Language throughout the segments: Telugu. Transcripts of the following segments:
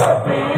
అయ్యప్ప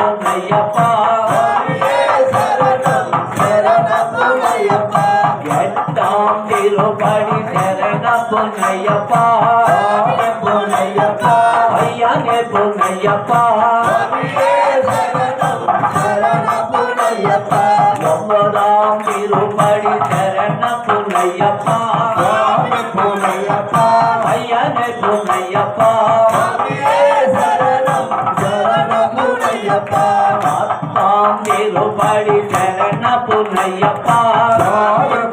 சரணமுனையப்பா சரணம் சரணமுனையப்பா எட்டாம் திருப்படி சரணமுனையப்பா புனையப்பா ஐயனே புனையப்பா மாத்தாம் திருபடி சரண புனையப்பா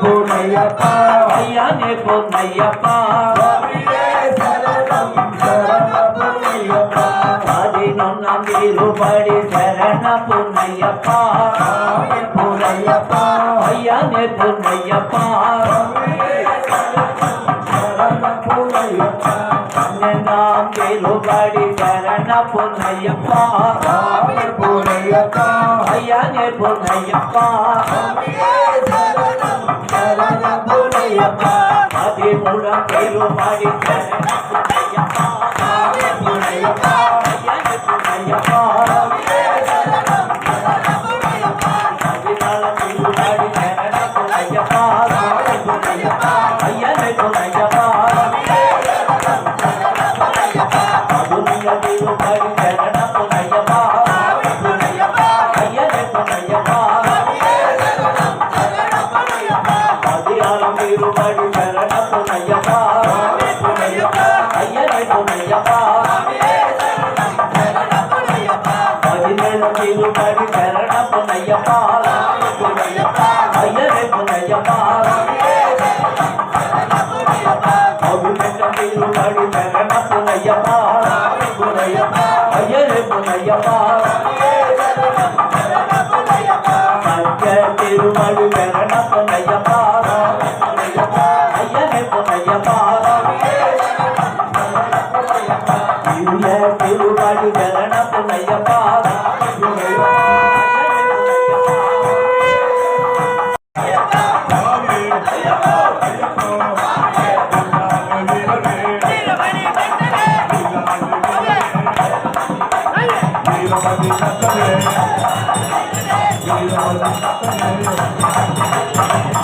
புனையப்பா ஐயானே புனையப்பா பதினொன்னாம் திருபடி சரண புனையப்பா புனையப்பா ஐயானே புனையப்பா பன்னெண்டாம் திருபடி சரண புனையப்பா ஐயப்பா ஐயானே பொன்னையப்பா பொன்னையப்பா அதிமுழம் பேரும் பாடி ஐயப்பா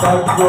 থাকবো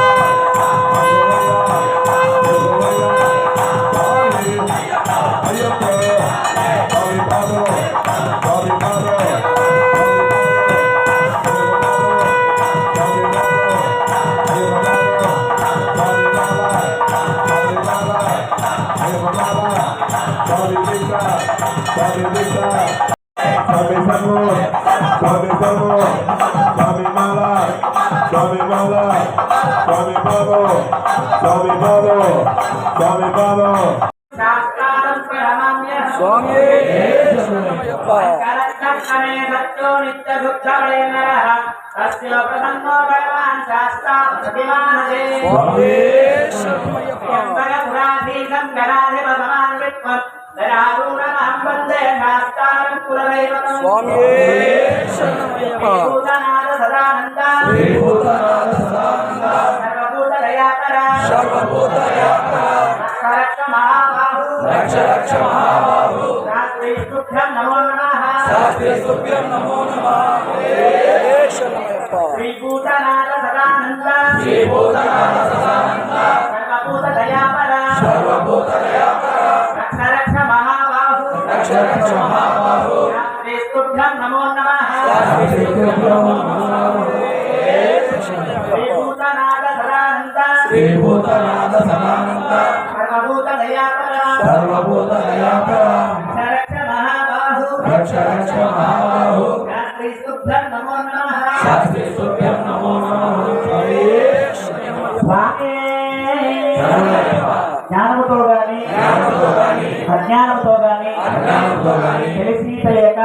స్వామి. స్వామి. సమో స్వామి మాల స్వామి మాల స్వామి బాబు స్వామి బాబు స్వామి బాబు స్వామి శాస్త్రాధిమానజే స్వామి. రక్ష రక్ష మహాబాహు శాస్త్రీస్తుభ్యం నమో శ్రీభూతనాథ సదానంద. శ్రీభూతనాథ శ్రీభూతనాథ సదానంద సర్వభూత దయాపర సర్వభూత దయాకర రక్ష మహాబాహు రక్ష రక్ష మహాబాహు జ్ఞానంతో గాని అజ్ఞానంతో గాని తెలిసి తెలియక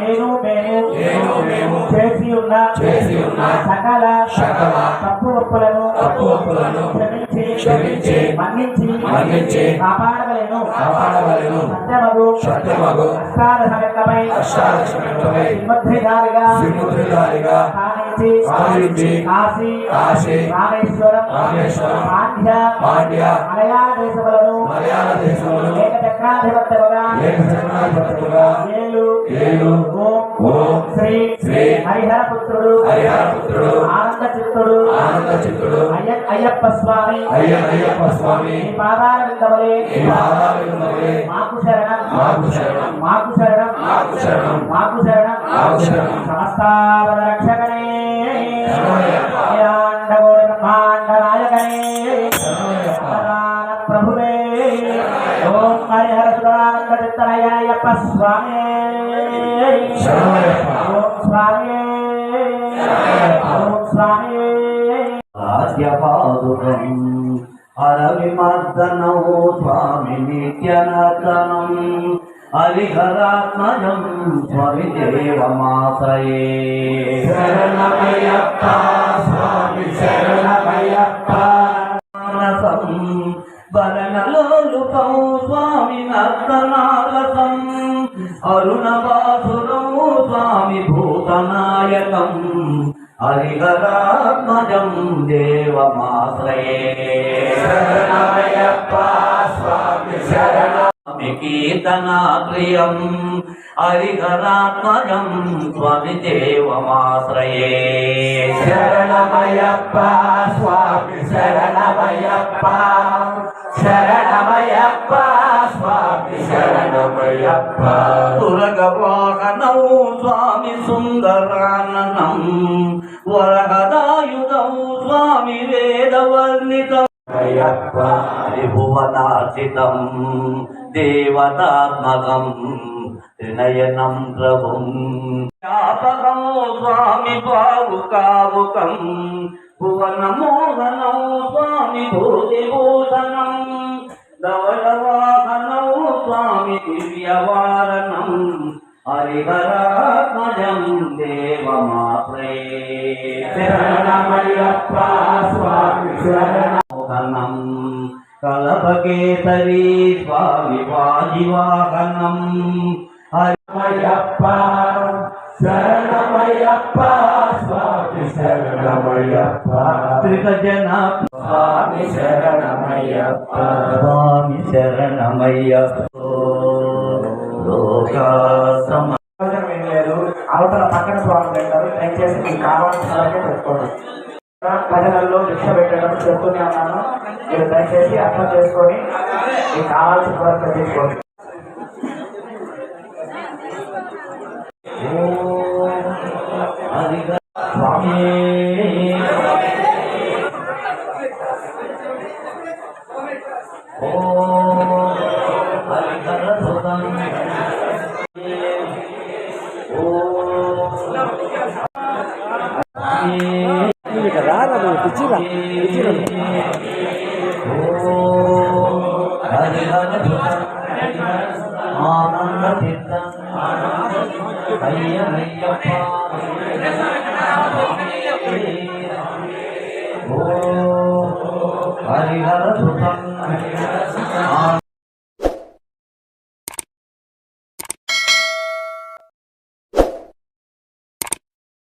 నేను నేను చేసి ఉన్న చేసి ఉన్న సకల తప్పు ఒప్పులను క్షమించి మన్నించి కాపాడగలను సత్యమగు సత్యమగు అష్టాద సమేతమై అష్టాదశమితమై సింహద్రిధారిగా స్థానించి స్థానించి కాశీ కాశీ రామేశ్వరం రామేశ్వరం పాండ్య పాండ్య మలయాళ దేశములను మలయాళ దేశంలో ఏకచక్రాధిపత్యముగా ఏకచక్రాధిపతులుగా ఏలు ఏలు ఓం ఓం శ్రీ శ్రీ హరిహర పుత్రుడు హరిహరపుత్రుడు ఆనంద చిత్తుడు ఆనంద చిత్తుడు అయ్య అయ్యప్ప స్వామి. అయ్య అయ్యప్ప స్వామి. ఈ పాదాల విందవలే ఈ పాదాలే మాకు శరణం. మాకు శరణం. మాకు శరణం. మాకు శరణం. మాకు శరణం. మాకు శరణం. సమస్తావద రక్షకనే. శరణమయ్యప్ప. అఖిలాండకోటి బ్రహ్మాండ నాయకనే. శరణమయ్యప్ప. ప్రధాన ప్రభువే. ఓం హరిహర సురానంద చిత్తనయ్యప్ప స్వామి. శరణమయ్యప్ప. దేవమాసయే శరణమయ్యప్ప స్వామి శరణమయ్యప్ప. మానసం బలనలోలుపం స్వామి నర్తనారసం. అరుణవాసురం స్వామి భూతనాయకం. హరిహరాత్మజం దేవమాశ్రయే. శరణమయ్యప్ప స్వామి శరణ స్వామి కీర్తనాప్రియం హరిహరాత్మజం స్వామి దేవమాశ్రయే. శరణమయ్యప్ప స్వామి శరణమయ్యప్ప. శరణమయ్యప్ప స్వామి శరణమయ్యప్ప. తురగవాహనౌ స్వామి సుందరాననం. వరహదాయుధౌ స్వామి వేదవర్ణితం. అయ్యప్ప. త్రిభువనార్చితం దేవతాత్మకం. త్రినయనం ప్రభుం. వ్యాపకం స్వామి బావుకావుకం భువనమోహనం స్వామి భూతిభూషణం. ధవళవాహనం స్వామి దివ్యవారణం. హరిహరాత్మజం దేవమాశ్రయే శరణమయ్యప్ప స్వామి శరణమోహనం కలపకేసరీ స్వామి వాజివాహనం. శరణమయ్యప్ప శరణమయ్యప్ప స్వామి శరణమయ్యప్ప. హరిజన స్వామి శరణమయ్యప్ప. స్వామి శరణమయ్య లోకా సమ అవసరం ఏం లేదు. అవతల పక్కన స్వామి పెట్టారు దయచేసి మీకు కావాల్సిన పెట్టుకోండి. ప్రజలలో భిక్ష పెట్టడం చెప్తూనే ఉన్నాను. మీరు దయచేసి అర్థం చేసుకొని మీకు కావాల్సిన వరకు తీసుకోండి. స్వామి